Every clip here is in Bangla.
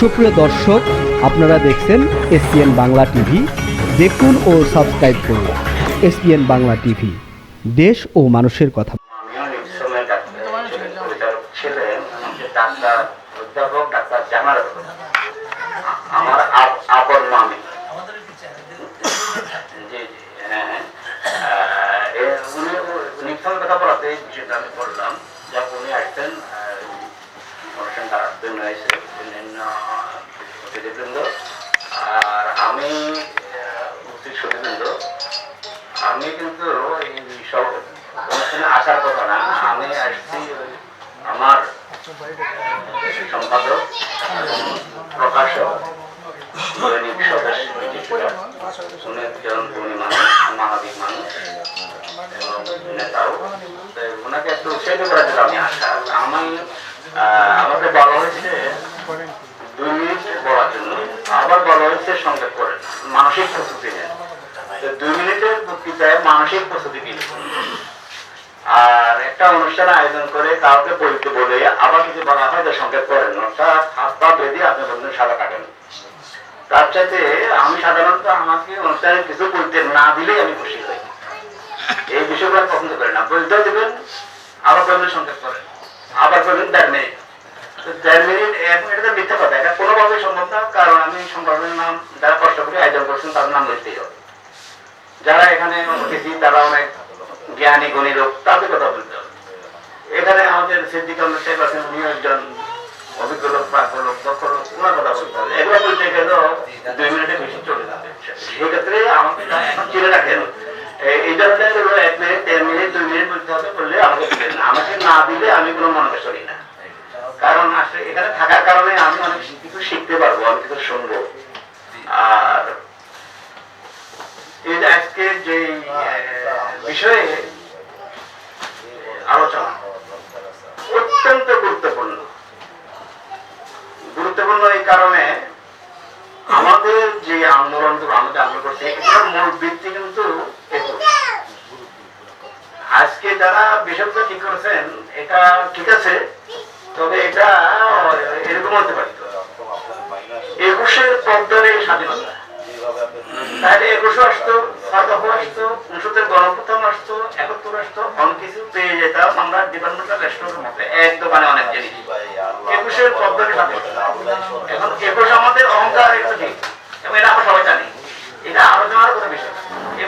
সুপ্রিয় দর্শক, আপনারা দেখছেন এসপিএন বাংলা টিভি। দেখুন ও সাবস্ক্রাইব করুন এসপিএন বাংলা টিভি। দেশ ও মানুষের কথা। আমি বললাম, যখন উনি আসতেন আমি কিন্তু আসার কথা না, আমি আসছি আমার সম্পাদক, প্রকাশক, দৈনিক সদস্য একজন গুণী মানুষ মানুষ ওনাকে উৎসাহিত আমি আমাকে বলা হয়েছে দুই মিনিট জন্য বলা হয়েছে সংক্ষেপ করে মানসিক প্রস্তুতি নেন। দুই মিনিটের বক্তৃতায় মানসিক প্রস্তুতি দিন আর একটা অনুষ্ঠান আয়োজন করে কাউকে বলতে বলে আবার কিছু বলা হয় তো সংক্ষেপ করেন অর্থাৎ হাত পা বেঁধে আপনি বললেন, সাদা কাটেন। তার চাইতে আমি সাধারণত আমাকে অনুষ্ঠানে কিছু বলতে না দিলেই আমি খুশি হই। এই বিষয়গুলো পছন্দ করি না। বলতেও দেবেন, আবার বলবেন সংক্ষেপ করেন। আবার বলবেন, দেড় মিনিট। দেড় মিনিট এখন এটা মিথ্যা কথা। এটা কোনোভাবেই সম্ভব না, কারণ আমি সংগঠনের নাম যারা কষ্ট করে আয়োজন করছেন তাদের নাম লিখতেই হবে যারা এখানে অতিথি তারা অনেক জ্ঞানী, গণী লোক, তাদের কথা বলতে হবে। এখানে আমাদের আছেন উনি একজন অভিজ্ঞ লোক লোক, দক্ষ লোক, ওনার কথা বলতে হবে। এগুলো বলতে দুই মিনিটের বেশি চলে যাবে। সেক্ষেত্রে আমাকে চিনে রাখেন এই- এই ধরনের হলো এক মিনিট দেড় মিনিট দুই মিনিট বলতে হবে বললে আমাকে দিবেন না আমাকে না দিলে আমি কোনো মনে করি না কারণ আসলে এখানে থাকার কারণে আমি অনেক কিছু শিখতে পারব অনেক কিছু শুনব আর এই যে আজকে যে বিষয়ে আলোচনা অত্যন্ত গুরুত্বপূর্ণ গুরুত্বপূর্ণ এই কারণে আমাদের যে আজকে যারা ঠিক করেছেন, এটা ঠিক আছে, তবে এটা এরকম হতে পারে। একুশের স্বাধীনতা। পেয়ে যেতাম আমরা অনেক জিনিস। একুশের স্বাধীনতা। এখন একুশ আমাদের অহংকার এবং এটা আমরা সবাই জানি এটা আলোচনার কোনো বিষয় না। একুশ আমাদের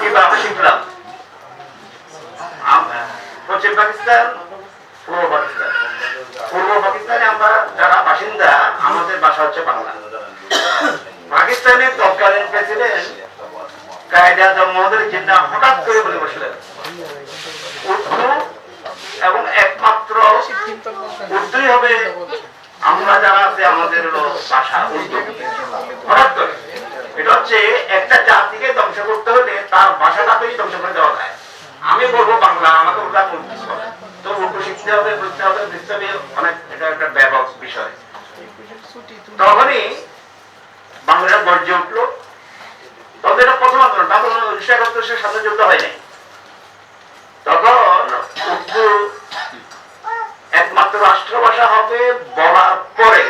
কীভাবে শিখলাম। পশ্চিম পাকিস্তান, পূর্ব পাকিস্তান। পূর্ব পাকিস্তানে আমরা যারা বাসিন্দা, আমাদের বাসা হচ্ছে বাংলা। পাকিস্তানের তৎকালীন প্রেসিডেন্ট কায়দে মহোদয় জিন্না হঠাৎ করে বলে বসলেন, উর্দু এবং একমাত্র উর্দুই হবে। আমরা যারা আছে, আমাদের ভাষা উর্দু। হঠাৎ করে। এটা হচ্ছে একটা জাতিকে ধ্বংস করতে হলে তার ভাষাটাকেই ধ্বংস করে দেওয়া যায়। আমি বলব বাংলা, আমাকে উর্দা উর্দু হবে। তো উর্দু শিখতে হবে, বুঝতে হবে বুঝতে হবে, অনেক এটা একটা ব্যাপক বিষয়। তখনই বাংলার গর্জে উঠল। তবে এটা প্রথম আন্দোলন তখন উনিশশো একাত্তর সালের সাথে যুদ্ধ হয় নাই তখন উর্দু একমাত্র রাষ্ট্রভাষা হবে বলার পরে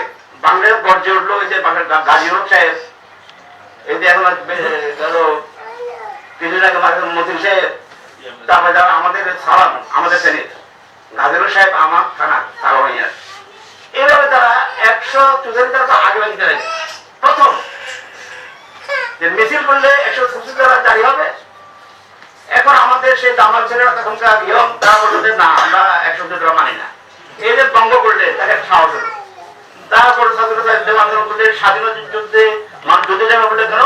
বাংলার গর্জে উঠল ওই যে বাংলার গাজী সাহেব, এই যে এখন ধরো এখন আমাদের সেই দামাল ছেলেরা তখনকার বলল না, আমরা একশো টাকা মানি না। এই যে তাকে সাহস হলো। তারপরে যুদ্ধে আন্দোলন স্বাধীনতা যুদ্ধে যুদ্ধে যাবে বলে কেন